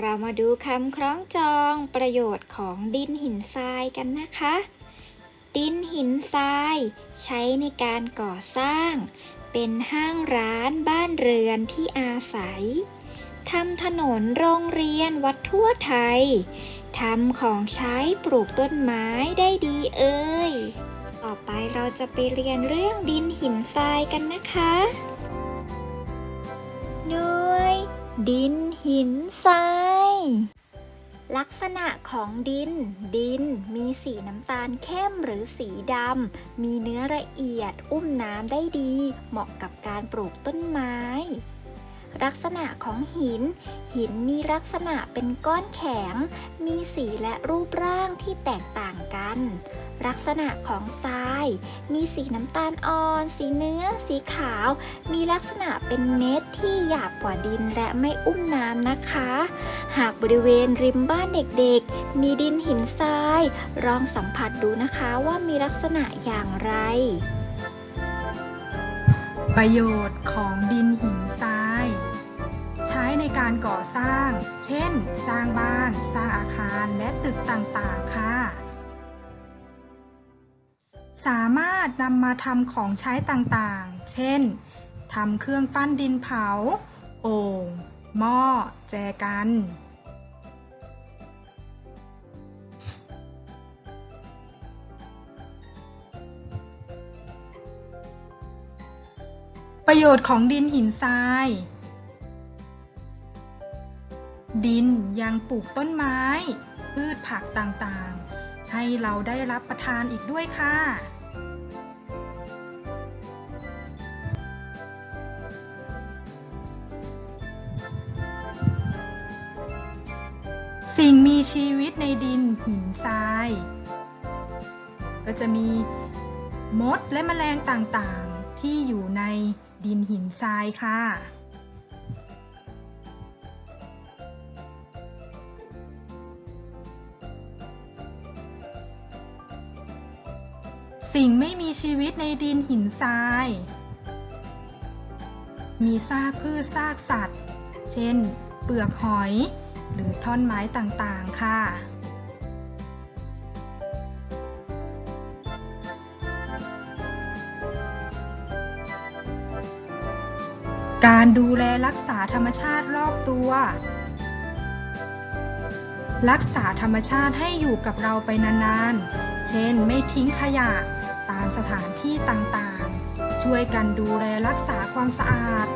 เรามาดูคำคล้องจองประโยชน์ของดินหินทรายกันนะคะ ดินหินทราย ใช้ในการก่อสร้าง เป็นห้างร้านบ้านเรือนที่อาศัยทำถนนโรงเรียนวัดทั่วไทยทำของใช้ปลูกต้นไม้ได้ดีเอ่ย ต่อไปเราจะไปเรียนเรื่องดินหินทรายกันนะคะ หน่วย ดินหินทราย ลักษณะของดิน ดินมีสีน้ำตาลเข้มหรือสีดำ มีเนื้อละเอียด อุ้มน้ำได้ดี เหมาะกับการปลูกต้นไม้ ลักษณะของหิน หินมีลักษณะเป็นก้อนแข็ง มีสีและรูปร่างที่แตกต่างกัน ลักษณะของทราย มีสีน้ำตาลอ่อน สีเนื้อ สีขาว มีลักษณะเป็นเม็ดที่หยาบกว่าดินและไม่อุ้มน้ำนะคะ หากบริเวณริมบ้านเด็กๆ มีดินหินทราย ลองสัมผัสดูนะคะว่ามีลักษณะอย่างไร ประโยชน์ของดินหินทราย ใช้ในการก่อสร้าง เช่น สร้างบ้าน สร้างอาคารและตึกต่างๆ ค่ะ สามารถนำมาทำของใช้ต่างๆ เช่น ทำเครื่องปั้นดินเผา โอ่ง หม้อ แจกัน ประโยชน์ของดินหินทราย ดินยังปลูกต้นไม้ พืชผักต่างๆ ให้เราได้รับประทานอีกด้วยค่ะ สิ่งมีชีวิตในดินหินทราย ก็จะมีมดและแมลงต่างๆ ที่อยู่ในดินหินทรายค่ะ สิ่งไม่มีชีวิตในดินหินทราย มีซากพืชซากสัตว์ เช่น เปลือกหอย หรือท่อนไม้ต่างๆ ค่ะ การดูแลรักษาธรรมชาติรอบตัว รักษาธรรมชาติให้อยู่กับเราไปนานๆ เช่น ไม่ทิ้งขยะ ตามสถานที่ต่างๆ ช่วยกันดูแลรักษาความสะอาด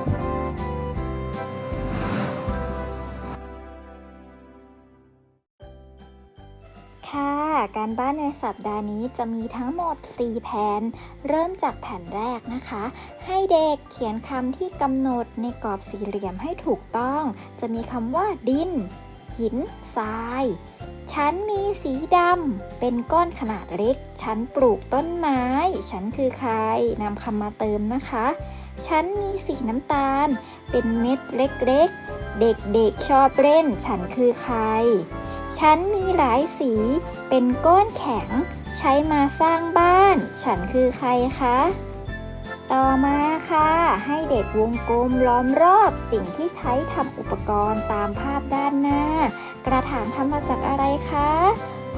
ค่ะ การบ้านในสัปดาห์นี้จะมีทั้งหมด 4 แผ่นเริ่มจากแผ่นแรกนะคะ ให้เด็กเขียนคำที่กำหนดในกรอบสี่เหลี่ยมให้ถูกต้อง จะมีคำว่าดิน หิน ทราย ฉันมีสีดำ เป็นก้อนขนาดเล็ก ฉันปลูกต้นไม้ ฉันคือใครนำคำมาเติมนะคะ ฉันมีสีน้ำตาล เป็นเม็ดเล็กๆ เด็กๆชอบเล่น ฉันคือใคร ฉันมีหลายสี เป็นก้อนแข็ง ใช้มาสร้างบ้าน ฉันคือใครคะ ต่อมาค่ะ ให้เด็กวงกลมล้อมรอบสิ่งที่ใช้ทำอุปกรณ์ตามภาพด้านหน้า กระถางทำมาจากอะไรคะ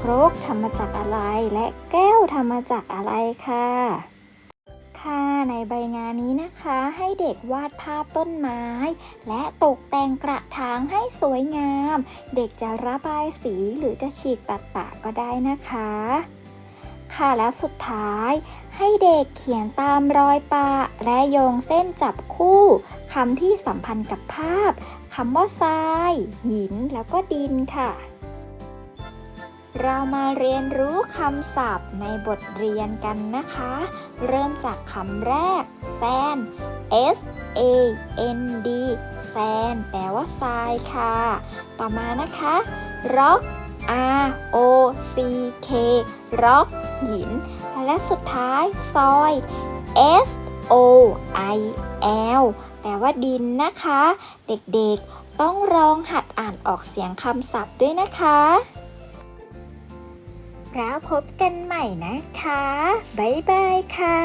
ครกทำมาจากอะไร และแก้วทำมาจากอะไรค่ะค่ะในใบงานนี้นะคะให้เด็กวาดภาพต้นไม้ และตกแต่งกระถางให้สวยงาม เด็กจะระบายสีหรือจะฉีกตัดปะก็ได้นะคะ ค่ะและสุดท้าย ให้เด็กเขียนตามรอยปะและโยงเส้นจับคู่คำที่สัมพันธ์กับภาพคำว่าทราย หิน แล้วก็ดินค่ะ เรามาเรียนรู้คำศัพท์ในบทเรียนกันนะคะ เริ่มจากคำแรก sand S A N D sand แปลว่าทรายค่ะ ต่อมานะคะ rock R O C K rock หิน และสุดท้ายซอย S O I L แปลว่าดินนะคะ เด็กๆต้องลองหัดอ่านออกเสียงคำศัพท์ด้วยนะคะ แล้วพบกันใหม่นะคะ บ๊ายบายค่ะ